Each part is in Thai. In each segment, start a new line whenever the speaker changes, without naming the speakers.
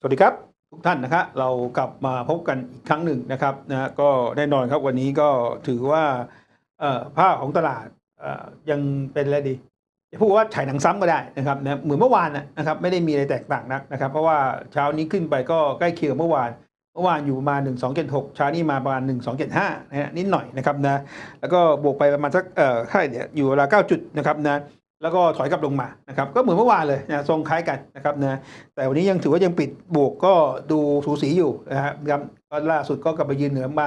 สวัสดีครับทุกท่านนะครับเรากลับมาพบกันอีกครั้งหนึ่งนะครับนะก็แน่นอนครับวันนี้ก็ถือว่าภาพของตลาดยังเป็นอะไรดีจะพูดว่าฉายหนังซ้ำก็ได้นะครับนะเหมือนเมื่อวานนะครับไม่ได้มีอะไรแตกต่างนักนะครับ เพราะว่าเช้านี้ขึ้นไปก็ใกล้เคียงเมื่อวานเมื่อวานอยู่ประมาณ 1 2 7 6เช้านี้มาประมาณ 1 2 7 5นะฮะนิดหน่อยนะครับนะแล้วก็บวกไปประมาณสักเอ่อค่าเนี่ยอยู่เวลา9จุดนะครับนะ แล้วก็ถอยกลับลงมานะครับก็เหมือนเมื่อวานเลยนะทรงคล้ายกันนะครับนะแต่วันนี้ยังถือว่ายังปิดบวกก็ดูสูสีอยู่นะครับก็ล่าสุดก็กลับไปยืนเหนือมา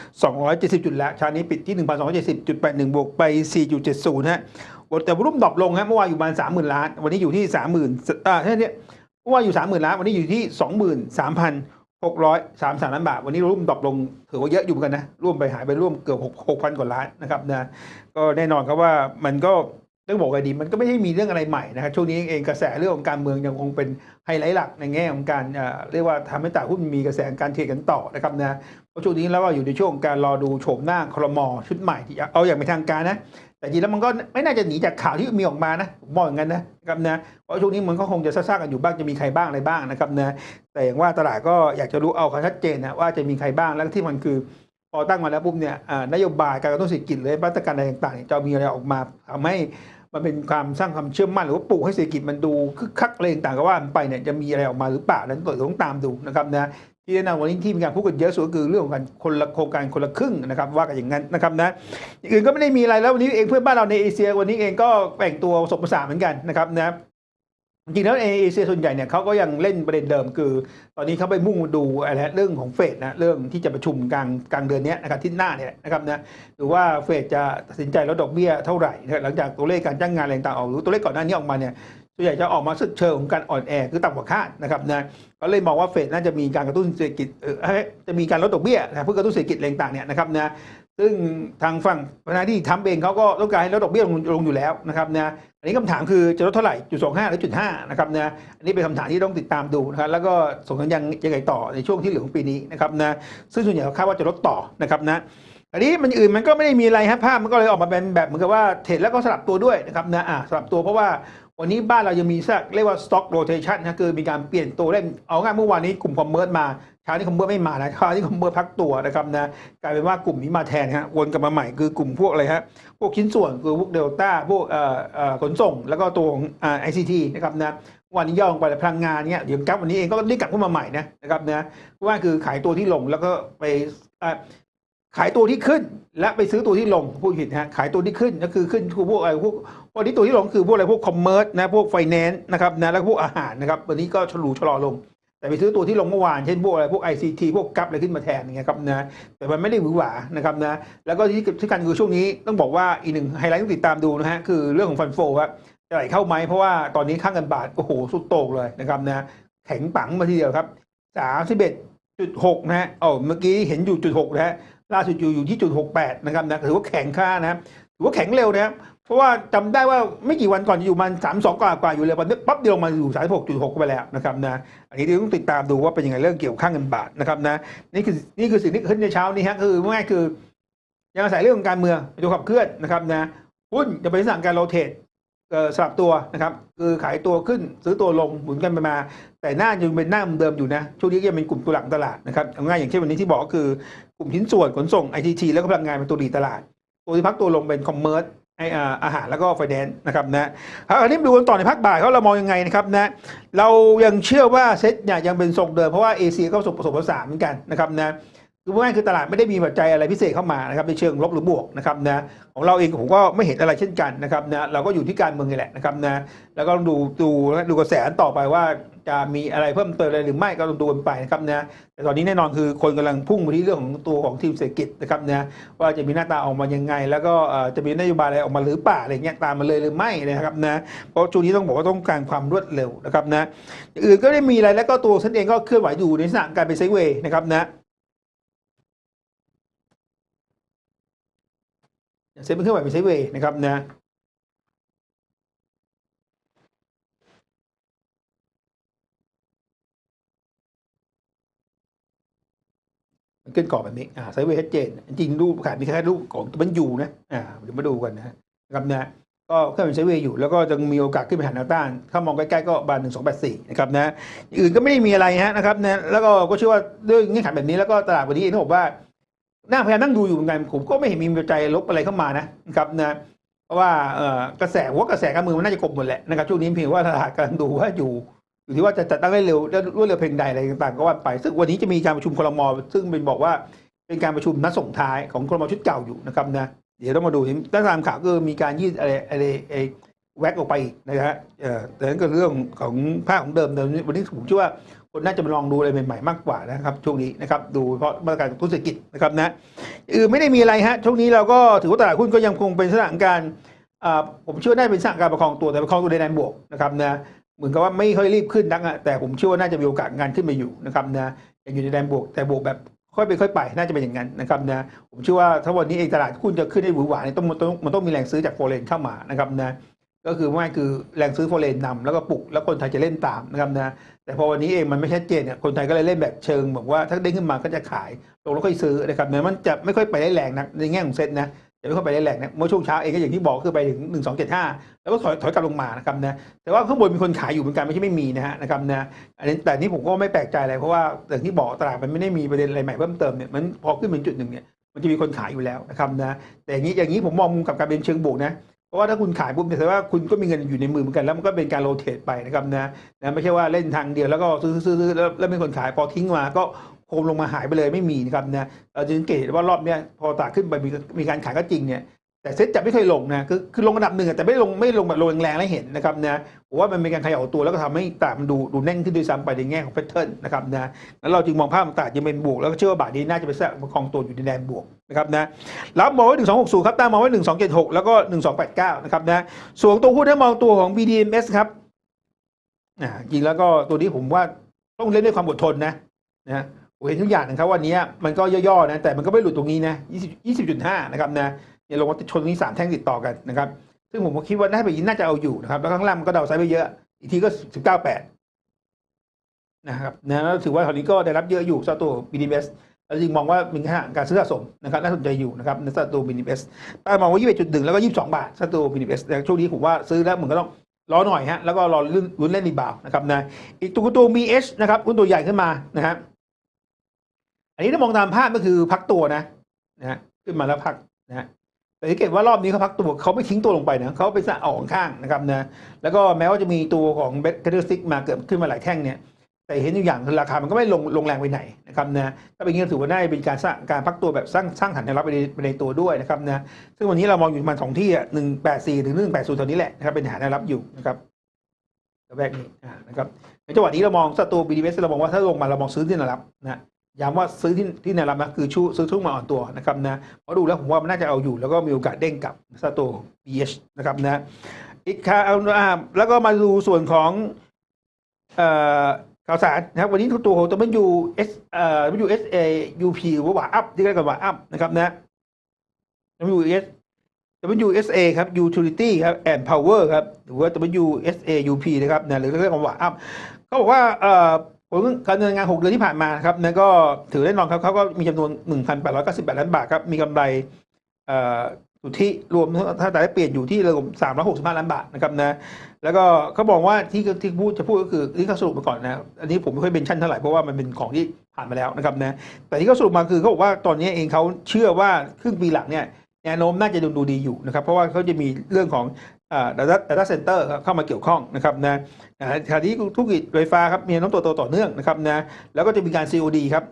1,270 จุดแล้วเชานี้ปิดที่ 1,270.81 บวกไป 4.70นะฮะแต่รุ่มดรอปลงฮะเมื่อวานอยู่ประมาณ30,000 ล้าน วันนี้อยู่ที่ 30,000อ่าใช่เนี่ยเมื่อวานอยู่ 30,000 ล้าน วันนี้อยู่ที่ 23,633 ล้านบาท วันนี้รุ่มดรอปลงถือว่าเยอะอยู่เหมือนกันนะร่วมไปหายไปร่วมเกือบ6,000 กว่าล้านนะครับนะก็แน่นอนครับว่ามันก็ เรื่องบอกไงดีมันก็ไม่ใช่มีเรื่องอะไรใหม่นะครับช่วงนี้เองกระแสเรื่องของการเมืองยังคงเป็นไฮไลท์หลักในแง่ของการเรียกว่าทำให้ตลาดหุ้นมีกระแสการเทรดกันต่อนะครับนะเพราะช่วงนี้แล้วก็อยู่ในช่วงการรอดูโฉมหน้าครมชุดใหม่ที่เอาอย่างเป็นทางการนะแต่จริงแล้วมันก็ไม่น่าจะหนีจากข่าวที่มีออกมานะมองอย่างนั้นนะครับนะเพราะช่วงนี้มันก็คงจะซ่าๆกันอยู่บ้างจะมีใครบ้างอะไรบ้างนะครับนะแต่อย่างว่าตลาดก็อยากจะรู้เอาความชัดเจนนะว่าจะมีใครบ้างแล้วที่มันคือพอตั้งมาแล้วปุ๊บเนี่ยนโยบายการกระตุ้นเศรษฐกิจเลยมาตรการอะไรต่างๆจะมีอะไรออกมาทำให้ มันเป็นความสร้างความเชื่อมั่นหรือว่าปลูกให้เศรษฐกิจมันดูคึกคักเรงต่างๆก็ว่าไปเนี่ยจะมีอะไรออกมาหรือเปล่านั้นต้องตามดูนะครับนะที่แนะนำวันนี้ที่มีการพูดกันเยอะสุดก็คือเรื่องของการคนละโครงการคนละครึ่งนะครับว่ากันอย่างนั้นนะครับนะอื่นก็ไม่ได้มีอะไรแล้ววันนี้เองเพื่อนบ้านเราในเอเชียวันนี้เองก็แบ่งตัวผสมผสานเหมือนกันนะครับนะ จริงแล้วเอเชียส่วนใหญ่เนี่ยเขาก็ยังเล่นประเด็นเดิมคือ ตอนนี้เขาไปมุ่งดูอะไรเรื่องของเฟดนะเรื่องที่จะประชุมกลางกลางเดือนนี้นะครับที่หน้าเนี่ยนะครับนะหรือว่าเฟดจะตัดสินใจลดดอกเบี้ยเท่าไหร่นะหลังจากตัวเลขการจ้างงานอะไรต่างออกหรือตัวเลขก่อนหน้านี้ออกมาเนี่ยส่วนใหญ่จะออกมาสึกเชิงของการอ่อนแอคือต่ำกว่าคาดนะครับนะก็เลยมองว่าเฟดน่าจะมีการกระตุ้นเศรษฐกิจเออจะมีการลดดอกเบี้ยนะเพื่อกระตุ้นเศรษฐกิจอะไรต่างเนี่ยนะครับนะ ซึ่งทางฝั่งประธานาธิบดีทรัมป์เองเขาก็ต้องการให้ลดดอกเบี้ยลงลงอยู่แล้วนะครับนะอันนี้คำถามคือจะลดเท่าไหร่จุดสองห้าหรือจุดห้านะครับนะอันนี้เป็นคำถามที่ต้องติดตามดูนะครับแล้วก็ส่งสัญญาณยังไงต่อในช่วงที่เหลือของปีนี้นะครับนะซึ่งส่วนใหญ่เขาคาดว่าจะลดต่อนะครับนะอันนี้มันอื่นมันก็ไม่ได้มีอะไรฮะภาพมันก็เลยออกมาเป็นแบบเหมือนกับว่าเทรดแล้วก็สลับตัวด้วยนะครับนะอ่าสลับตัวเพราะว่า วันนี้บ้านเรายังมีสักเรียกว่า stock rotation นะคือมีการเปลี่ยนตัวเล่นเอาง่ายเมื่อวานนี้กลุ่มคอมเมอร์สมาเช้านี้คอมเมอร์ไม่มานะเช้านี้คอมเมอร์พักตัวนะครับนะกลายเป็นว่ากลุ่มนี้มาแทนฮะวนกลับมาใหม่คือกลุ่มพวกอะไรฮะพวกชิ้นส่วนคือพวกเดลต้าพวกเอ่อเอ่อขนส่ง แล้วก็ตัวของไอซีทีนะครับนะวันนี้ย่อลงไปพลังงานเนี่ยเดี๋ยวกราฟวันนี้เองก็ได้กลับขึ้นมาใหม่นะนะครับนะว่าคือขายตัวที่ลงแล้วก็ไป ขายตัวที่ขึ้น และไปซื้อตัวที่ลงพูดผิดนะฮะขายตัวที่ขึ้นก็คือขึ้นคือพวกอะไรพวกวันนี้ตัวที่ลงคือพวกอะไรพวกคอมเมอร์สนะพวกไฟแนนซ์นะครับนะแล้วพวกอาหารนะครับวันนี้ก็ฉลูชะลอลง แต่ไปซื้อตัวที่ลงเมื่อวานเช่นพวกอะไรพวก ICT พวกกัปอะไรขึ้นมาแทนอย่างเงี้ยครับนะแต่มันไม่ได้หวือหวานะครับนะแล้วก็ที่ที่การคือช่วงนี้ต้องบอกว่าอีกหนึ่งไฮไลท์ต้องติดตามดูนะฮะคือเรื่องของฟันโฟว่าจะไหลเข้าไหมเพราะว่าตอนนี้ค่าเงินบาทโอ้โหสุดโต่งเลยนะครับนะแข็งปังมาทีเดียวครับสามสิบเอ็ดจุดหกนะฮะอ๋อเมื่อกี้เห็นอยู่จุดหกนะฮะ ล่าสุดอยู่อยู่ที่จุดหกแปดนะครับนะถือว่าแข็งค่านะถือว่าแข็งเร็วนะครับเพราะว่าจำได้ว่าไม่กี่วันก่อนอยู่มันสามสองกว่ากว่าอยู่เลยวันนี้ปั๊บเดียวมาอยู่สามหกจุดหกไปแล้วนะครับนะอันนี้ต้องติดตามดูว่าเป็นยังไงเรื่องเกี่ยวกับค่าเงินบาทนะครับนะนี่คือนี่คือสิ่งที่ขึ้นในเช้านี้ฮะคือง่ายๆคือยังอาศัยเรื่องของการเมืองเป็นตัวขับเคลื่อนนะครับนะหุ้นจะเป็นสั่งการโรเทต สลับตัวนะครับคือขายตัวขึ้นซื้อตัวลงหมุนกันไปมา แต่หน้ายังเป็นหน้าเดิมอยู่นะช่วงนี้ยังเป็นกลุ่มตัวหลักตลาดนะครับเอาง่ายอย่างเช่นวันนี้ที่บอกก็คือกลุ่มชิ้นส่วนขนส่ง ITT แล้วก็พลังงานเป็นตัวดีตลาด ตัวที่พักตัวลงเป็นคอมเมอร์สไออ่าอาหารแล้วก็ไฟแนนซ์นะครับนะเอาอันนี้มาดูกันต่อในภาคบ่ายเขาเรามองยังไงนะครับนะเรายังเชื่อว่าเซ็ตเนี่ยยังเป็นทรงเดิมเพราะว่าเอเชียก็ผสมผสานเหมือนกันนะครับนะ คือว่าง่คือตลาดไม่ได้มีปัจจัยอะไรพิเศษเข้ามานะครับในเชิงลบหรือบวกนะครับนะของเราเองผมก็ไม่เห็นอะไรเช่นกันนะครับนะเราก็อยู่ที่การเมืองนี่แหละนะครับนะแล้วก็ดูดูดูกระแสต่อไปว่าจะมีอะไรเพิ่มเติมอะไรหรือไม่ก็ต้องดูกันไปนะครับนะแต่ตอนนี้แน่นอนคือคนกำลังพุ่งไปที่เรื่องของตัวของทีมเศรษฐกิจนะครับนะว่าจะมีหน้าตาออกมายังไง แล้วก็จะมีนโยบายอะไรออกมาหรือเปล่าอะไรเงี้ยตามมาเลยหรือไม่นะครับนะเพราะช่วงนี้ต้องบอกว่าต้องการความรวดเร็วนะครับนะอื่นก็ไม่ได้มีอะไรแล้วก็ตัวฉันเองก็เคลื่อนไหวอยู่ในสถานการณ์เป็นไซเวย์นะครับนะ เซ็ตเป็นเคลื่อนไหวเป็นไซด์เวย์นะครับนะมันขึ้นกรอบแบบนี้อ่าไซเวย์ชัดเจน จริงรูปขายมีแค่รูปของตัวมันอยู่นะอ่าเดี๋ยวมาดูกันนะครับนะก็เคลื่อนเป็นไซเวย์อยู่แล้วก็ยังมีโอกาสขึ้นไปหาแนวต้านถ้ามองใกล้ๆก็บานหนึ่งสองแปดสี่นะครับนะอื่นก็ไม่ได้มีอะไรฮะนะครับนะแล้วก็ก็เชื่อว่าด้วยเงื่อนไขแบบนี้แล้วก็ตลาดวันนี้เองต้องบอกว่า น่าพยายามนั่งดูอยู่เหมือนกันผมก็ไม่เห็นมีปัจจัยลบอะไรเข้ามานะครับนะเพราะว่าเออกระแสว่ากระแสการเมืองมันน่าจะกบหมดแหละนะครับช่วงนี้เพียงว่าตลาดกำลังดูว่าอยู่อยู่ที่ว่าจะจัดตั้งได้เร็วรวดเร็วเพียงใดอะไรต่างๆก็ว่าไป ซึ่งวันนี้จะมีการประชุมครมซึ่งเป็นบอกว่าเป็นการประชุมนัดส่งท้ายของครมชุดเก่าอยู่นะครับนะเดี๋ยวต้องมาดูถ้าตามข่าวก็มีการยืดอะไรอะไรไอ้แว็กออกไปนะฮะเออแต่นั่นก็เรื่องของภาคของเดิมแต่วันนี้ผมเชื่อว่า คนน่าจะมาลองดูอะไรใหม่ๆมากกว่านะครับช่วงนี้นะครับดูเพราะมาตรการกระตุ้นเศรษฐกิจนะครับนะอือไม่ได้มีอะไรฮะช่วงนี้เราก็ถือว่าตลาดหุ้นก็ยังคงเป็นสถานการณ์อ่าผมเชื่อว่าน่าเป็นสถานการณ์ประคองตัวแต่ประคองตัวในแดนบวกนะครับนะเหมือนกับว่าไม่ค่อยรีบขึ้นนักอะแต่ผมเชื่อว่าน่าจะมีโอกาสงานขึ้นมาอยู่นะครับนะยังอยู่ในแดนบวกแต่บวกแบบค่อยไปค่อยไปน่าจะเป็นอย่างนั้นนะครับนะผมเชื่อว่าถ้าวันนี้เองตลาดหุ้นจะขึ้นได้หวือหวาเนี่ยต้องมันต้องมันต้องมีแรงซื้อจากโฟเรนเข้ามานะครับนะ ก็คือว่คือแรงซื้อโฟเรนนำแล้วก็ปลุกแล้วคนไทยจะเล่นตามนะครับนะแต่พอวันนี้เองมันไม่ชัดเจนเนี่ยคนไทยก็เลยเล่นแบบเชิงบอกว่าถ้าเด้งขึ้นมาก็จะขายลงแล้วค่อยซื้อนะครับเนี่ยมันจะไม่ค่อยไปได้แรงนักในแง่ของเซ็ตนะจะไม่ค่อยไปได้แรงนะเมื่อช่วงเช้าเองก็อย่างที่บอกคือไปถึงหนึ่งสองเจ็ดห้าแล้วก็ถอยถอยกลับลงมานะครับนะแต่ว่าข้างบนมีคนขายอยู่เหมือนกันไม่ใช่ไม่มีนะฮะนะครับนะอันนี้แต่นี่ผมก็ไม่แปลกใจอะไรเพราะว่าอย่างที่บอกตลาดมันไม่ได้มีประเด็นอะไรใหม่เพิ่มเติมเนี่ยมันพอขึ้นเป็นจุดหนึ่งเนี่ยมันจะมีคนขายอยู่แล้วนะครับนะแต่อย่างนี้อย่างนี้ผมมองมุมกับการเป็นเชิงบวกนะ ราะว่าถ้าคุณขายปุ๊บเนี่ยแสดงว่าคุณก็มีเงินอยู่ในมือเหมือนกันแล้วมันก็เป็นการโรเตทไปนะครับนะนะไม่ใช่ว่าเล่นทางเดียวแล้วก็ซื้อซื้อแล้วแล้วเป็นคนขายพอทิ้งมาก็โคมลงมาหายไปเลยไม่มีนะครับนะเราจึงเกตว่ารอบเนี้ยพอตลาดขึ้นไปมีมีการขายก็จริงเนี่ย แต่เซ็ตจะไม่เคยลงนะคือคือลงระดับหนึ่งแต่ไม่ลงไม่ลงแบบลงแรงๆให้เห็นนะครับนะผมว่ามันเป็นการขย่าตัวแล้วก็ทำให้ตลาดมันดูดูแน่นขึ้นด้วยซ้ำไปในแง่ของแพทเทิร์นนะครับนะแล้วเราจึงมองภาพตลาดยังเป็นบวกแล้วก็เชื่อว่าบาทนี้น่าจะเป็นแทรกประคองตัวอยู่ในแดนบวกนะครับนะรับมองไว้หนึ่งสองหกศูนย์ครับตามมองไว้หนึ่งสองเจ็ดหกแล้วก็หนึ่งสองแปดเก้านะครับนะส่วนตัวหุ้นถ้ามองตัวของ BDMs ครับอ่าจริงแล้วก็ตัวนี้ผมว่าต้องเล่นด้วยความอดทนนะนะผมเห็นทุกอย่างนะครับวันนี้มันก็ย่อๆนะแต่มันก็ไม่หลุดตรงนี้นะยี่สิบยี่สิบจุดห้านะครับนะ เนี่ยลงมาชนตรงนี้สามแท่งติดต่อกันนะครับซึ่งผมก็คิดว่าน่าไปยินน่าจะเอาอยู่นะครับแล้วข้างล่างมันก็เดาไซด์ไปเยอะ อีกทีก็สิบเก้าแปดนะครับนะแล้วถือว่าตอนนี้ก็ได้รับเยอะอยู่สตัวบีดีเอสแล้วจึงมองว่ามีการซื้อสะสมนะครับน่าสนใจอยู่นะครับในสตัวบีดีเอสตามองว่ายี่สิบจุดหนึ่งแล้วก็ยี่สิบสองบาทสตัวบีดีเอสแต่ช่วงนี้ผมว่าซื้อแล้วเหมือนก็ต้องรอหน่อยฮะแล้วก็รอลุ้นลุ้นเล่นรีบาวนะครับนะอีกตัวตัวมีเอชนะครับหุ้นตัวใหญ่ขึ้นมานะครับอันนี้ถ้ามองตามภาพก็คือพักตัวนะนะฮะขึ้นมาแล้วพักนะฮะ แต่สังเกตว่ารอบนี้เขาพักตัวเขาไม่ทิ้งตัวลงไปนะเขาไปสะออกข้างนะครับนะแล้วก็แม้ว่าจะมีตัวของเบสคาร์ซิกมาเกิดขึ้นมาหลายแท่งเนี่ยแต่เห็นอยู่อย่างคือราคามันก็ไม่ลงลงแรงไปไหนนะครับนะถ้าเป็นอย่างนี้ถือว่าได้เป็นการสร้างการพักตัวแบบสร้างสร้างฐานแนวรับไปในในตัวด้วยนะครับนะซึ่งวันนี้เรามองอยู่ประมาณสองที่อะหนึ่งแปดสี่ถึงหนึ่งแปดศูนย์ตอนนี้แหละนะครับเป็นฐานแนวรับอยู่นะครับระแวกนี้นะครับในจังหวะนี้เรามองสตูบีดีเอสเรามองว่าถ้าลงมาเรามองซื้อที่แนวรับนะ ย้ำว่าซื้อที่ที่แนวรับนะคือชูซื้อช่งมาอ่อนตัวนะครับนะเพราะดูแล้วผมว่ามันน่าจะเอาอยู่ แล้วก็มีโอกาสเด้งกลับซาโต BH นะครับนะอีกข่าวอ่าแล้วก็มาดูส่วนของข่าวสารนะครับวันนี้ตัวของตัวมันยูเอสเอ่อมันยูเอสเอยูพีหรือว่าอัพที่เรียกกันว่าอัพนะครับนะมันยูเอส WSA ครับ Utility ครับ and Power ครับหรือว่า WSAUP นะครับนะหรือเรียกกันว่าอัพเขาบอกว่าเอ่อ ผลการดำเนินงาน 6 เดือนที่ผ่านมาครับนั่นก็ถือแน่นอนครับเขาก็มีจำนวน 1,898 ล้านบาทครับ มีกำไรสุทธิรวมถ้าแต่ได้เปลี่ยนอยู่ที่ระดับ365 ล้านบาทนะครับนะ แล้วก็เขาบอกว่าที่ที่พูดจะพูดก็คือที่เขาสรุปมาก่อนนะ อันนี้ผมไม่ค่อยเป็นชั่นเท่าไหร่เพราะว่ามันเป็นของที่ผ่านมาแล้วนะครับนะ แต่ที่เขาสรุปมาคือเขาบอกว่าตอนนี้เองเขาเชื่อว่าครึ่งปีหลังเนี่ยแนวโน้มน่าจะดูดูดีอยู่นะครับ เพราะว่าเขาจะมีเรื่องของ data data center เข้ามาเกี่ยวข้องนะครับนะขณะที่ธุรกิจไฟฟ้าครับมีนวโน้มโตตต่อเนื่องนะครับนะแล้วก็จะมีการ COD ครับ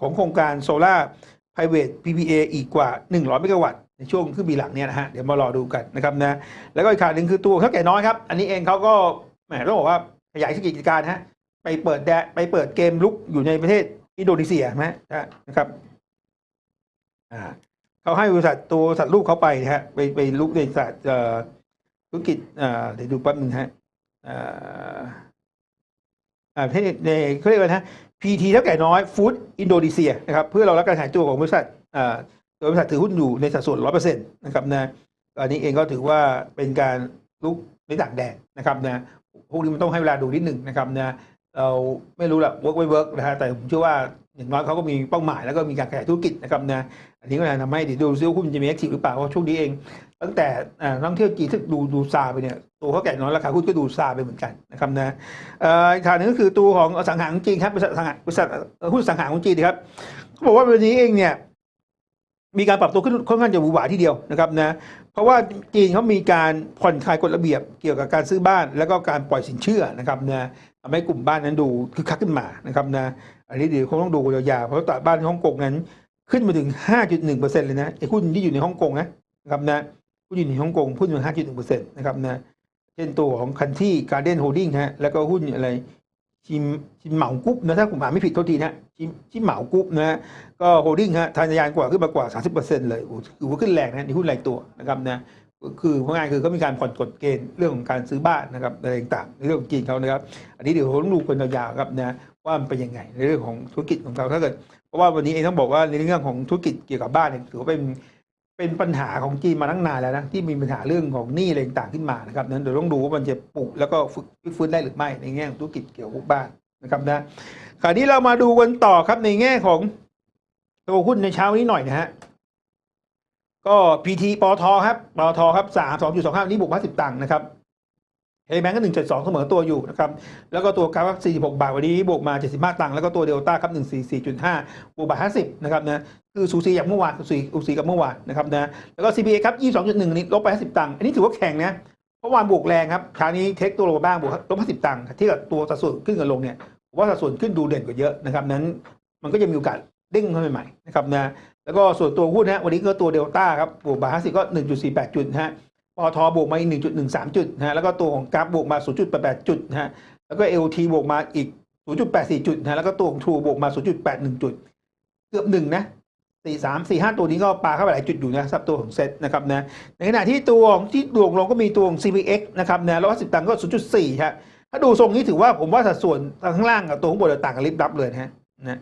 ของโครงการโซลาร์ private PPA อีกกว่า 100เมกะวัตต์ในช่วงครึ่งปีหลังเนี่ยนะฮะเดี๋ยวมารอดูกันนะครับนะแล้วก็อีกข่าวหนึ่งคือตัวเท่าแก่น้อยครับ อันนี้เองเขาก็แหมต้องบอกว่าขยายกิจการฮะไปเปิดแดไปเปิดเกมลุกอยู่ในประเทศอินโดนีเซียนะนะครับอ่าเขาให้บริษัทตัวบริษัทลูกเขาไปนะฮะไปไปลุกในบริษัทเอ่อ ธุรกิจเดี๋ยวดูแป๊บนึงฮะอ่าอ่าประเทศในเขาเรียกว่านะ PT เท่าแก่น้อยฟู้ดอินโดนีเซียนะครับเพื่อเรารับการขายตัวของบริษัทอ่าโดยบริษัทถือหุ้นอยู่ในสัดส่วนร้อยเปอร์เซ็นต์นะครับนะอันนี้เองก็ถือว่าเป็นการลุกในต่างแดนนะครับนะพวกนี้มันต้องให้เวลาดูนิดหนึ่งนะครับนะเราไม่รู้ละ work ไม่ work นะฮะแต่ผมเชื่อว่า อย่างน้อยเขาก็มีเป้าหมายแล้วก็มีการขยายธุรกิจนะครับนะอันนี้ก็จะทำให้ดีดูซิว่าหุ้นจะมีแอคทีฟหรือเปล่าเพราะช่วงนี้เอง ตั้งแต่นักเที่ยวจีนที่ดูดูซาไปเนี่ยตัวเขาแก่น้อยราคาหุ้นก็ดูซาไปเหมือนกันนะครับนะอ่ออีกข่าวหนึงก็คือตัวของสังหาของจีนครับบริษัทสังหาบริษัทหุ้นสังหารของจีนครับเขาบอกว่าวันนี้เองเนี่ยมีการปรับตัวขึ้นค่อนข้างจะหวือหวาทีเดียวนะครับนะเพราะว่าจีนเขามีการผ่อนคลายกฎระเบียบเกี่ยวกับการซื้อบ้าน แล้วก็การปล่อยสินเชื่อนะครับนะ ทำให้กลุ่มบ้านนั้นดูคึกคักขึ้นมานะครับนะอันนี้เดี๋ยวคงต้องดูกันยาวๆเพราะตลาดบ้านในฮ่องกงนั้นขึ้นมาถึง 5.1%เลยนะไอ้หุ้นที่อยู่ในฮ่องกงนะนะครับนะหุ้นอยู่ในฮ่องกงพุ่งมา5.1%นะครับนะเช่นตัวของคันที่การ์เด้นโฮดดิ้งฮะแล้วก็หุ้นอะไรชิมชิมเหมากรุ๊ปนะถ้าผมอ่านไม่ผิดโทษทีนะชิมชิมเหมากรุ๊ปนะก็โฮลดิ้งฮะทานยานกว่าขึ้นมากว่า 30%เลยโอ้โหถือว่าขึ้นแรงนะในหุ้นรายตัวนะครับนะ คือพราะงานคือเขามีการผ่อนกฎเกณฑ์เรื่องของการซื้อบ้านนะครับอะไรต่างในเรื่องของจีนเขานะครับ อันนี้เดี๋ยวผมต้องดูกันยาวๆครับนะว่ามันเป็นยังไงในเรื่องของธุรกิจของเขาถ้าเกิดเพราะว่าวันนี้เองต้องบอกว่าในเรื่องของธุรกิจเกี่ยวกับบ้านเนี่ยถือว่าเป็นเป็นปัญหาของจีนมาตั้งนานแล้วนะที่มีปัญหาเรื่องของหนี้อะไรต่างขึ้นมานะครับนั้นเดี๋ยวต้องดูว่ามันจะปลุกแล้วก็ฝึกฟื้นได้หรือไม่ในแง่ของธุรกิจเกี่ยวกับบ้านนะครับนะคราวนี้เรามาดูกันต่อครับในแง่ของตัวหุ้นในเช้านี้หน่อยนะฮะ ก็พีทีปอทครับปอทครับสามสองจุดสองห้านี้บวกมาสิบตังค์นะครับเฮแบงก์ก็หนึ่งเจ็ดสองเสมอตัวอยู่นะครับ แล้วก็ตัวกราฟสี่สิบหกบาทวันนี้บวกมาเจ็ดสิบห้าตังค์แล้วก็ตัวเดลต้าครับหนึ่งสี่สี่จุดห้าบวกบาทห้าสิบนะครับนะคือสูสีอย่างเมื่อวานสูสีสูสีกับเมื่อวานนะครับนะแล้วก็ CPA ครับยี่สองจุดหนึ่งนี้ลบไปห้าสิบตังค์อันนี้ถือว่าแข็งนะเมื่อวานบวกแรงครับคราวนี้เทคตัวลงบ้างบวกลบห้าสิบตังค์ที่กับตัวสัดส่วนขึ้นกับลงเนี่ยว่าสัดส่วนขึ้นดูเด่นกว่าเยอะนะครับนั้น มันก็จะมีโอกาสเด้งขึ้นใหม่ๆนะครับนะ แล้วก็ส่วนตัวหุ้นฮะวันนี้ก็ตัวเดลต้าครับบวกมา50ก็1.48 จุดฮะปอทบวกมาอีก1.13 จุดฮะแล้วก็ตัวของกราฟบวกมา 0.88 จุดฮะแล้วก็ LT บวกมาอีก 0.84 จุดฮะแล้วก็ตัวของ True บวกมา 0.81 จุด เกือบหนึ่งนะสี่สามสี่ห้าตัวนี้ก็ปลาเข้าไปหลายจุดอยู่นะสับตัวของเซ็ตนะครับนะในขณะที่ตัวที่ดวงลงก็มีตัวของ CPX นะครับนะร้อยสิบตังค์ก็0.4ฮะถ้าดูทรงนี้ถือว่าผมว่าสัดส่วนข้างล่างกับตัวข้างบนต่างกันลิบลับเลยนะฮะนะ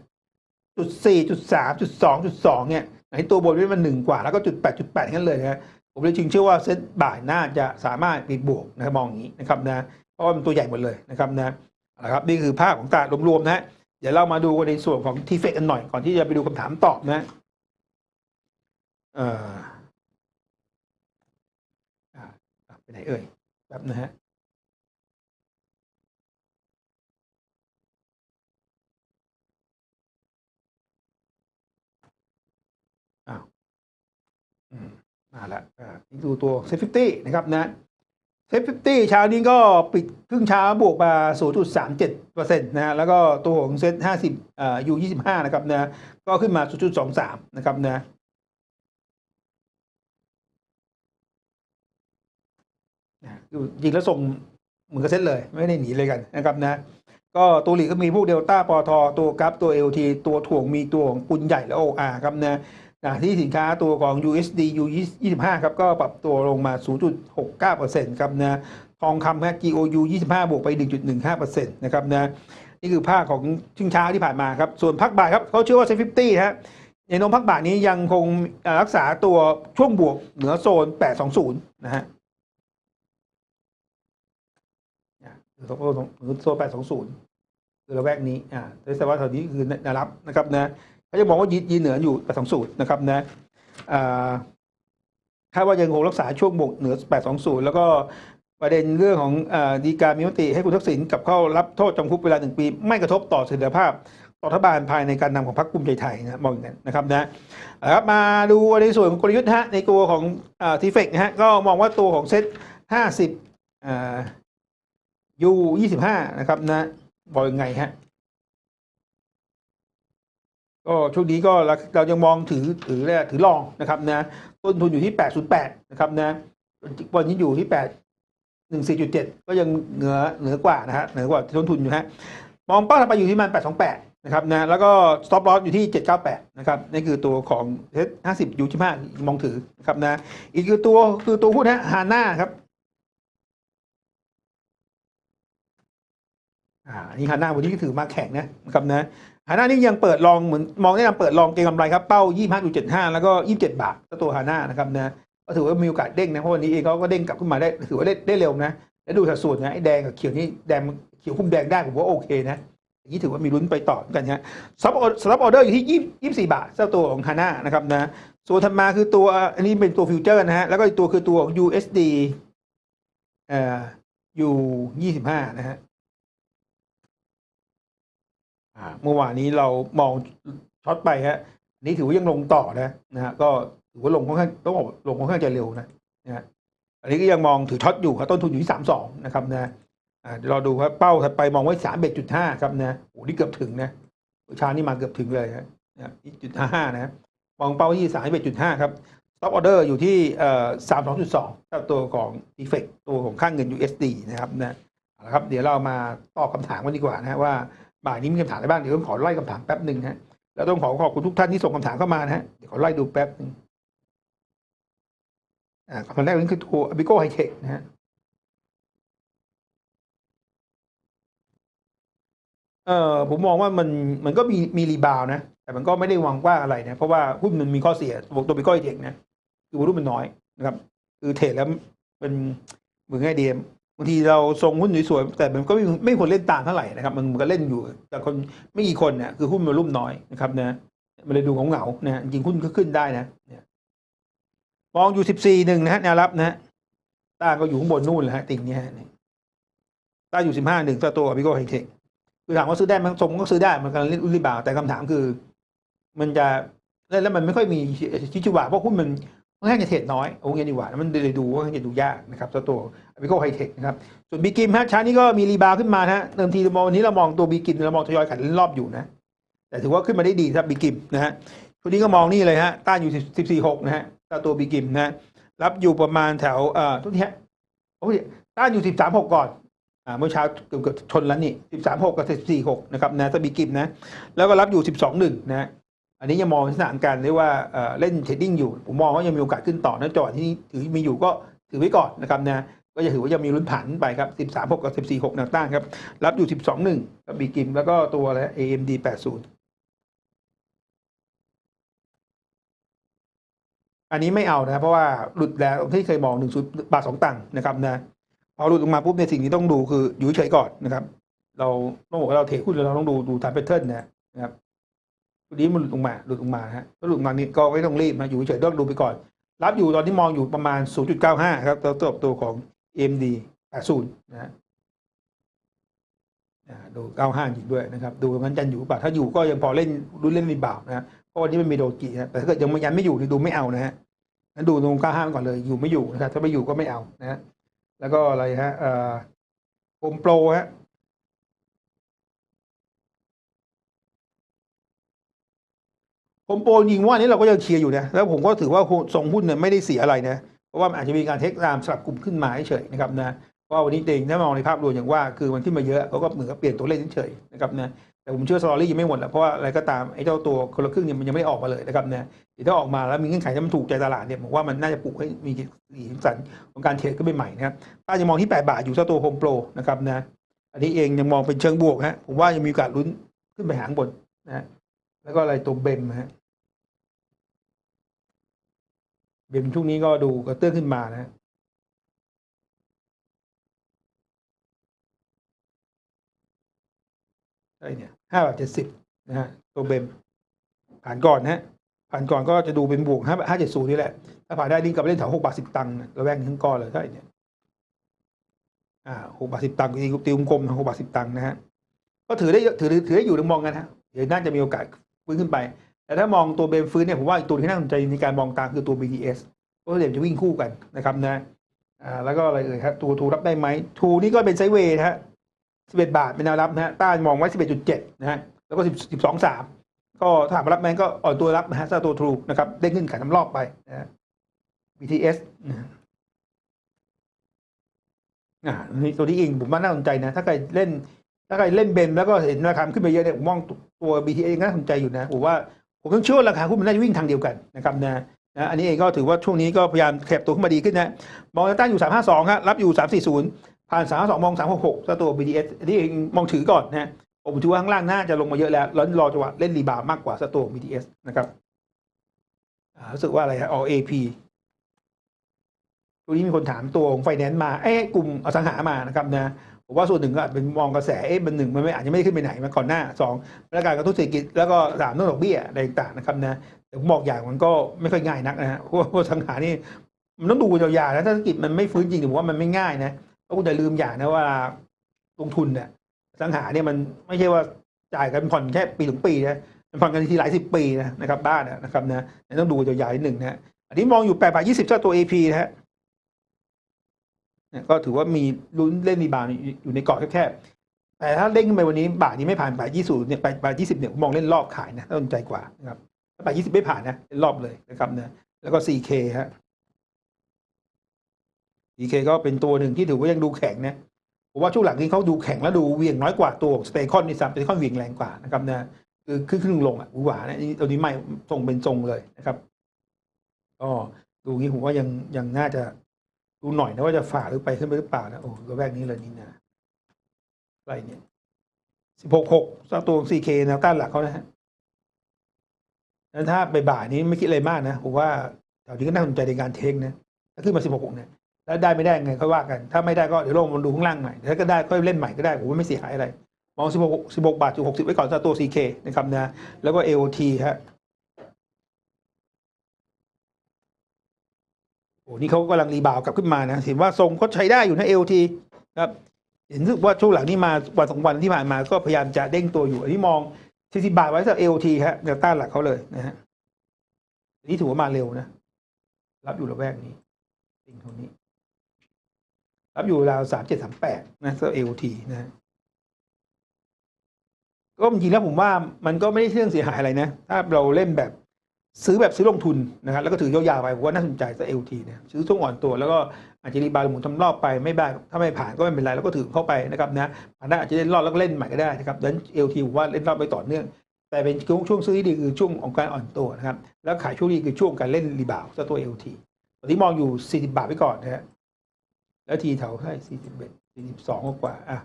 จุดสี่จุดสามจุดสองจุดสองเนี่ยไอ้ตัวบนนี่มันหนึ่งกว่าแล้วก็จุดแปดจุดแปดงั้นเลยนะผมเลยจึงเชื่อว่าเซ็ตบ่ายน่าจะสามารถปิดบวกนะครับมองอย่างนี้นะครับนะเพราะว่ามันตัวใหญ่หมดเลยนะครับนะนะครับนี่คือภาพของตลาดรวมๆนะเดี๋ยวเรามาดูกันในส่วนของทีเฟกกันหน่อยก่อนที่จะไปดูคำถามตอบนะเอ่อไปไหนเอ่ยแบบนะฮะาล้วอ่าดูตัวเซฟฟิตี้นะครับนะเซฟฟิตี้เช้านี้ก็ปิดครึ่งเช้าบวกมา 0.37เปอร์เซ็นต์นะฮะแล้วก็ตัวของเซ็ต50อ่ายู25 นะครับนะก็ขึ้นมา 0.23 นะครับนะนะคือจริงแล้วส่งเหมือนกับเซ็ตเลย ไม่ได้หนีเลยกันนะครับนะ ก็ตัวหลีกก็มีพวกเดลต้าปอทตัวกราฟตัว LT ตัวถ่วงมีตัวของปุนใหญ่และ OR ครับนะ นะที่สินค้าตัวของ USD U25 ครับก็ปรับตัวลงมา 0.69%ครับนะทองคำครับ GOU 25 บวกไป 1.15%นะครับนะนี่คือภาคของชิงเช้าที่ผ่านมาครับ ส่วนพักบ่ายครับเขาเชื่อว่าเซ็นฟิฟตี้ฮะในน้มพักบ่ายนี้ยังคงรักษาตัวช่วงบวกเหนือโซน 820 นะฮะอะเหนือโซนเหนือโซน 820 คือระแวกนี้อ่าแต่ว่าแถวนี้คือแนวรับนะครับนะ เขาจะมองว่ายืนยืนเหนืออยู่820นะครับนะคาดว่ายังคงรักษาช่วงบวกเหนือ820แล้วก็ประเด็นเรื่องของอดีการมีมติให้คุณทักษิณกับเข้ารับโทษจำคุกเวลาหนึ่งปี ไม่กระทบต่อเสถียรภาพต่อรัฐบาลภายในการนำของพรรคภูมิใจไทยนะมองอย่างนั้นนะครับนะครับมาดูในส่วนของกลยุทธ์ฮะในตัวของทีเฟกนะฮะก็มองว่าตัวของเซ็ต50อ่ายู25นะครับนะบอกยังไงฮะ ก็ช่วงนี้ก็เราเรายังมองถือถือแรกถือลองนะครับนะต้นทุนอยู่ที่ 808 นะครับนะวันนี้อยู่ที่ 8 14.7 ก็ยังเหนือเหนือกว่านะฮะเหนือกว่าต้นทุนอยู่ฮะมองเป้าถัดไปอยู่ที่มัน 828 นะครับนะแล้วก็ stop loss อยู่ที่ 798 นะครับนี่คือตัวของเทส50ยู25มองถือนะครับนะอีกคือตัวคือตัวหุ้นฮะฮาน่าครับอ่านี่ฮาน่าวันนี้ถือมาแข็งนะนะครับนะ ฮาน่านี่ยังเปิดลองเหมือนมองแนะนำเปิดลองเก็งกำไรครับเป้า 25.75 แล้วก็ 27 บาทตัวฮาน่านะครับนะก็ถือว่ามีโอกาสเด้งนะเพราะวันนี้เองเขาก็เด้งกลับขึ้นมาได้ถือว่าได้ได้เร็วนะแล้วดูสัดส่วนนะไอ้แดงกับเขียวนี่แดงเขียวคุมแดงได้ผมว่าโอเคนะอย่างนี้ถือว่ามีลุ้นไปต่อเหมือนกันฮะซับซับออเดอร์อยู่ที่20 24บาทเจ้าตัวของฮาน่านะครับนะส่วนถัดมาคือตัวอันนี้เป็นตัวฟิวเจอร์นะฮะแล้วก็อีกตัวคือตัว USD เอ่อ U ยี่สิบห้านะฮะ เมื่อวานนี้เรามองช็อตไปฮะอันนี้ถือว่ายังลงต่อนะนะฮะก็ถือว่าลงค่อนข้างต้องบอกลงค่อนข้างจะเร็วนะนะฮะอันนี้ก็ยังมองถือช็อตอยู่ครับต้นทุนอยู่ที่สามสองนะครับนะอ่าเดี๋ยวเราดูครับเป้าถัดไปมองไว้สามเอ็ดจุดห้าครับนะโอ้นี่เกือบถึงนะชานี่มาเกือบถึงเลยฮะนะจุดห้าห้านะมองเป้าที่สามสิบจุดห้าครับ stop order อยู่ที่เอ่อสามสองจุดสองตัวของ defect ตัวของค่างเงิน USD นะครับนะเอาละครับเดี๋ยวเรามาตอบคำถามกันดีกว่านะว่า บ่ายนี้มีคำถามอะไรบ้างเดี๋ยวต้องขอไล่คำถามแป๊บหนึ่งนะฮะแล้วต้องขอขอบคุณทุกท่านที่ส่งคำถามเข้ามานะฮะเดี๋ยวขอไล่ดูแป๊บหนึ่งอ่าคำถามแรกนี่คือตัว Abigo High Tech นะฮะเออผมมองว่ามันมันก็มีมีรีบาวนะ แต่มันก็ไม่ได้หวังว่าอะไรนะ เพราะว่าหุ้นมันมีข้อเสียตัวตัวบิโก้อยเด็กนะคือวอลุ่มมันน้อยนะครับ คือเทรดแล้วเป็นเหมือนไงเดียมางทีเราทรงหุ้นสวยๆแต่มันก็ไม่ไม่ควรเล่นตามเท่าไหร่นะครับ มันก็เล่นอยู่ แต่คนไม่กี่คนเนี่ยคือหุ้นมันรุ่มน้อยนะครับนะมันเลยดูเหงาๆนะจริงหุ้นก็ขึ้นได้นะเนี่ยมองอยู่สิบสี่หนึ่งนะฮะแนวรับนะฮะต้าก็อยู่ข้างบนนู่นแหละฮะติ่งเนี้ยต้าอยู่สิบห้าหนึ่งตัวบิโก้ไฮเทคคือถามว่าซื้อได้มันสมก็ซื้อได้มันกำลังเล่นอุลิบาแต่คำถามคือ มันจะเล่นแล้วมันไม่ค่อยมีชิชิวะเพราะหุ้นมัน ค่อนข้างจะเทรดน้อยโอเงี้ยดีกว่ามันเลยดูว่าจะดูยากนะครับตัวตัวบิโก้ไฮเทคนะครับส่วนบีกิมฮะเช้านี้ก็มีรีบาวขึ้นมาฮะเดิมทีเรามองวันนี้เรามองตัวบีกิมเรามองทยอยขันเล่นรอบอยู่นะ แต่ถือว่าขึ้นมาได้ดีครับบีกิมนะฮะช่วงนี้ก็มองนี่เลยฮะต้านอยู่สิบสี่หกนะฮะตัวบีกิมนะรับอยู่ประมาณแถวเอ่อทุกทีฮะโอ้ยต้านอยู่สิบสามหกก่อนอ่าเมื่อเช้าเกือบเกือบชนแล้วนี่สิบสามหกกับสิบสี่หกนะครับนะสบีกิมนะแล้วก็รับอยู่สิบสองหนึ่งนะ อันนี้ยังมองสถานการณ์ได้ว่าเล่นเทรดดิ้งอยู่ ผมมองว่ายังมีโอกาสขึ้นต่อนะจอดที่ถือมีอยู่ก็ถือไว้ก่อนนะครับนะก็จะถือว่ายังมีลุ้นผันไปครับสิบสามหกกับสิบสี่หกแนวต้านครับ รับอยู่สิบสองหนึ่งกับบีกิม แล้วก็ตัวอะไร AMD แปดศูนย์อันนี้ไม่เอานะเพราะว่าหลุดแล้วที่เคยมองหนึ่งบาทสองตังค์นะครับนะพอหลุดลงมาปุ๊บในสิ่งที่ต้องดูคืออยู่เฉยก่อนนะครับ เราต้องบอกว่าเราเทรดหุ้นเราต้องดูดูตามแพทเทิร์นนะครับ ตัวนี้มันหลุดลงมาหลุดลงมาฮะถ้าหลุดลงมานี่ก็ไม่ต้องรีบนะอยู่เฉยๆต้องดูไปก่อน รับอยู่ตอนที่มองอยู่ประมาณ 0.95 ครับตัวตัวตัวของ AMD 80นะฮะดู 95จริงด้วยนะครับ ดูงั้นจันอยู่ป่ะถ้าอยู่ก็ยังพอเล่นรุนเล่นรีบาวนะฮะเพราะวันนี้มันมีโดกินะแต่ถ้าเกิดยังยันไม่อยู่นี่ดูไม่เอานะฮะงั้นดูตรง 95 ก่อนเลยอยู่ไม่อยู่นะครับถ้าไม่อยู่ก็ไม่เอานะฮะแล้วก็อะไรฮะเอ่อโฮมโปรฮะ โฮมโปรยิงว่านี้เราก็ยังเชียร์อยู่นะแล้วผมก็ถือว่าส่งหุ้นเนี่ยไม่ได้เสียอะไรนะเพราะว่าอาจจะมีการเทคตามสลับกลุ่มขึ้นมาเฉยนะครับนะว่าวันนี้เองถ้ามองในภาพรวมอย่างว่าคือมันขึ้นมาเยอะเขาก็เหมือนกับเปลี่ยนตัวเลขเฉยนะครับนะแต่ผมเชื่อสตอรี่ยังไม่หมดแหละเพราะว่าอะไรก็ตามไอ้เจ้าตัวคนละครึ่งเนี่ยมันยังไม่ออกมาเลยนะครับนะถ้าออกมาแล้วมีเงื่อนไขที่มันถูกใจตลาดเนี่ยผมว่ามันน่าจะปลุกให้มีสีสันของการเทรดขึ้นไปใหม่นะครับถ้ายังมองที่ 8 บาทอยู่เจ้าตัวโฮมโปรนะครับนะอันนี้เองยังมองเป็นเชิงบวกฮะผมว่ายังมีโอกาสลุ้นขึ้นไปหางบนนะแล้วก็อะไรตัวเบมฮะ เบมช่วงนี้ก็ดูกระเตื้องขึ้นมานะใช่เนี่ยห้าบาทเจ็ดสิบนะฮะตัวเบมผ่านก่อนนะฮะผ่านก่อนก็จะดูเป็นบวกห้าห้าเจ็ดศูนย์นี่แหละ ถ้าผ่านได้นี่กลับไปเล่นแถวหกบาทสิบตังค์ระแวกทั้งก้อนเลยใช่เนี่ยอ่าหกบาทสิบตังค์ตีตีกลมหกบาทสิบตังค์นะฮะก็ถือได้ถือถือได้อยู่ในมองกันฮะเดี๋ยวน่าจะมีโอกาสฟื้นขึ้นไป แต่ถ้ามองตัวเบมฟื้นเนี่ยผมว่าอีกตัวที่น่าสนใจในการมองตามคือตัว BTS เพราะเดี๋ยวจะวิ่งคู่กันนะครับนะอ่าแล้วก็อะไรเอ่ยครับตัวทูรับได้ไหมทูนี่ก็เป็นไซด์เวย์นะฮะสิบเอ็ดบาทเป็นแนวรับนะฮะต้านมองไว้สิบเอ็ดจุดเจ็ดนะฮะแล้วก็สิบสิบสองสามก็ถามรับไหมก็อ่อนตัวรับนะฮะถ้าตัวทูนะครับได้เงินขายน้ำรอบไปนะฮะ BTS นะอ่านี่ตัวนี้เองผมว่าน่าสนใจนะ ถ้าใครเล่นถ้าใครเล่นเบนแล้วก็เห็นราคาขึ้นไปเยอะเนี่ยผมมองตัว BTS น่าสนใจอยู่นะผมว่า ผมต้องเชื่อว่าราคาหุ้นมันน่าจะวิ่งทางเดียวกันนะครับนะนะอันนี้เองก็ถือว่าช่วงนี้ก็พยายามแคบตัวขึ้นมาดีขึ้นนะมองต้านอยู่ 352ครับรับอยู่ 340 ผ่าน 352 มอง 366ถ้าตัว BTS อันนี้เองมองถือก่อนนะผมถือว่าข้างล่างน่าจะลงมาเยอะแล้วแล้วรอจังหวะเล่นรีบาวด์มากกว่าสตัว BTS นะครับรู้สึกว่าอะไรฮะ AP ตัวนี้มีคนถามตัวของไฟแนนซ์มาเอ๊ะกลุ่มอสังหามานะครับนะ ผมว่าส่วนหนึ่งก็อาจเป็นมองกระแสเอ๊ะมันหนึ่งมันไม่อาจจะไม่ได้ขึ้นไปไหนมาก่อนหน้าสองมาตรการกระตุ้นเศรษฐกิจแล้วก็สามนอกดอกเบี้ยอะไรต่างๆนะครับนะแต่ผมบอกอย่างมันก็ไม่ค่อยง่ายนักนะฮะเพราะว่าสังหารนี่มันต้องดูยาวๆนะถ้าธุรกิจมันไม่ฟื้นจริงผมว่ามันไม่ง่ายนะเพราะคุณอย่าลืมอย่างนะว่าลงทุนเนี่ยสังหารเนี่ยมันไม่ใช่ว่าจ่ายกันผ่อนแค่ปีถึงปีนะมันผ่อนกันทีหลายสิบปีนะนะครับบ้านนะครับนะต้องดูยาวๆนิดหนึ่งนะอันนี้มองอยู่แปดบาทยี่สิบเจ้าตัว AP นะฮะ ก็ถือว่ามีลุ้นเล่นรีบาวอยู่ในเกาะแคบๆแต่ถ้าเด้งขึ้นไปวันนี้บาทนี้ไม่ผ่านบาทยี่สิบเนี่ยบาทยี่สิบเนี่ยมองเล่นรอบขายนะน่าสนใจกว่านะครับถ้าไปยี่สิบไม่ผ่านนะเป็นรอบเลยนะครับนะแล้วก็ 4K ฮะ 4K ก็เป็นตัวหนึ่งที่ถือว่ายังดูแข็งนะผมว่าช่วงหลังนี้เขาดูแข็งและดูเวียงน้อยกว่าตัวสเตคอนนี่ซ้ำสเตคอนเวียงแรงกว่านะครับนะคือขึ้นขึ้นลงอะหวานะนี่ตัวนี้ไม่ทรงเป็นทรงเลยนะครับก็ดูงี้ผมว่ายังยังน่าจะ ดูหน่อยนะว่าจะฝ่าหรือไปขึ้นไปหรือเปล่านะโอ้ระแวกนี้เลยนี่นะอะไรเนี่ยสิบหกหกตัว 4K แนวต้านหลักเขานะฮะแล้วถ้าไปบ่ายนี้ไม่คิดอะไรมากนะผมว่าแถวนี้ก็น่าสนใจในการเทคนะถ้าขึ้นมาสิบหกเนี่ยแล้วได้ไม่ได้ไงค่อยว่ากัน ถ้าไม่ได้ก็เดี๋ยวลงมาดูข้างล่างใหม่ถ้าก็ได้ก็เล่นใหม่ก็ได้ผมว่าไม่เสียหายอะไรมองสิบหกสิบหกบาทจุดหกสิบไว้ก่อนสำหรับตัว CK นะครับนะแล้วก็ AOT ฮะ โอ้นี่เขากำลังรีบาวกลับขึ้นมานะเห็นว่าทรงก็ใช้ได้อยู่นะ AOT ครับเห็นรู้ว่าช่วงหลังนี้มาวันสองวันที่ผ่านมาก็พยายามจะเด้งตัวอยู่อันนี้มองสี่สิบาทไว้สำหรับ AOT ฮะแนวต้านหลักเขาเลยนะฮะนี่ถือว่ามาเร็วนะ รับอยู่ระแวกนี้สิ่งเท่านี้ รับอยู่ราวสามเจ็ดสามแปดนะสำหรับ AOT นะฮะก็จริงแล้วผมว่ามันก็ไม่ได้เรื่องเสียหายอะไรนะ ถ้าเราเล่นแบบ ซื้อแบบซื้อลงทุนนะครับแล้วก็ถือยาวๆไปว่าน่าสนใจสำหรับ AOT เนี่ยซื้อช่วงอ่อนตัวแล้วก็อาจจะรีบาวด์หมุนทำรอบไปไม่ได้ถ้าไม่ผ่านก็ไม่เป็นไรแล้วก็ถือเข้าไปนะครับนะผ่านได้อาจจะเล่นรอบแล้วก็เล่นใหม่ก็ได้นะครับดังนั้น AOT ผมว่าเล่นรอบไปต่อเนื่อง แต่เป็นช่วงช่วงซื้อที่ดีคือช่วงของการอ่อนตัวนะครับแล้วขายช่วงนี้คือช่วงการเล่นรีบาวด์ตัว LT ตอนนี้มองอยู่ 40 บาทไปก่อนนะฮะแล้วทีแถวให้41 42กว่าอะ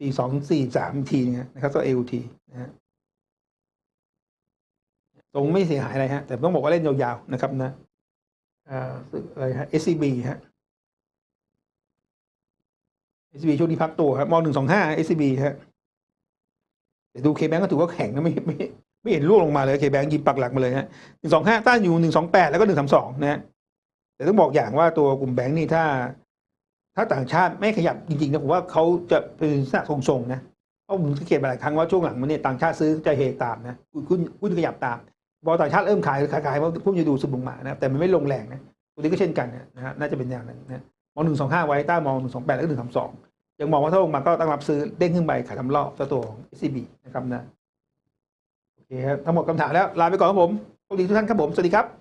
42 43ทีเนี่ยนะครับตัว LT นะฮะ ตรงไม่เสียหายอะไรฮะ แต่ต้องบอกว่าเล่นยาวๆนะครับนะอ่าอะไรฮะ SCB ฮะ SCB ช่วงนี้พักตัวครับมอง125 SCB ฮะแต่ดูเคแบงก็ถือว่าแข็งนะไม่ไม่ไม่เห็นร่วงลงมาเลยเคแบงยิงปักหลักมาเลยฮะหนึ่งสองห้าต้านอยู่หนึ่งสองแปดแล้วก็หนึ่งสามสองนะฮะแต่ต้องบอกอย่างว่าตัวกลุ่มแบงค์นี่ถ้า ถ้าต่างชาติไม่ขยับจริงๆนะผมว่าเขาจะเป็นลักษณะทรงๆนะเพราะผมสังเกตมาหลายครั้งว่าช่วงหลังมันเนี่ยต่างชาติซื้อจะเฮตามนะหุ้นหุ้นขยับตาม บอลต่างชาติเริ่มขายขายขายเพราะหุ้นจะดูสุบุงหมานะแต่มันไม่ลงแรงนะตัวนี้ก็เช่นกันนะฮะน่าจะเป็นอย่างนั้นนะมองหนึ่งสองห้าไว้ต้ามองหนึ่งสองแปดแล้วก็หนึ่งสามสองยังมองว่าถ้าลงมาก็ต้องรับซื้อเด้งขึ้นไปขายทำรอบตัวของ SCB นะครับนะโอเคครับทั้งหมดคำถามแล้วลาไปก่อนครับผมสวัสดีทุกท่านครับผมสวัสดีครับ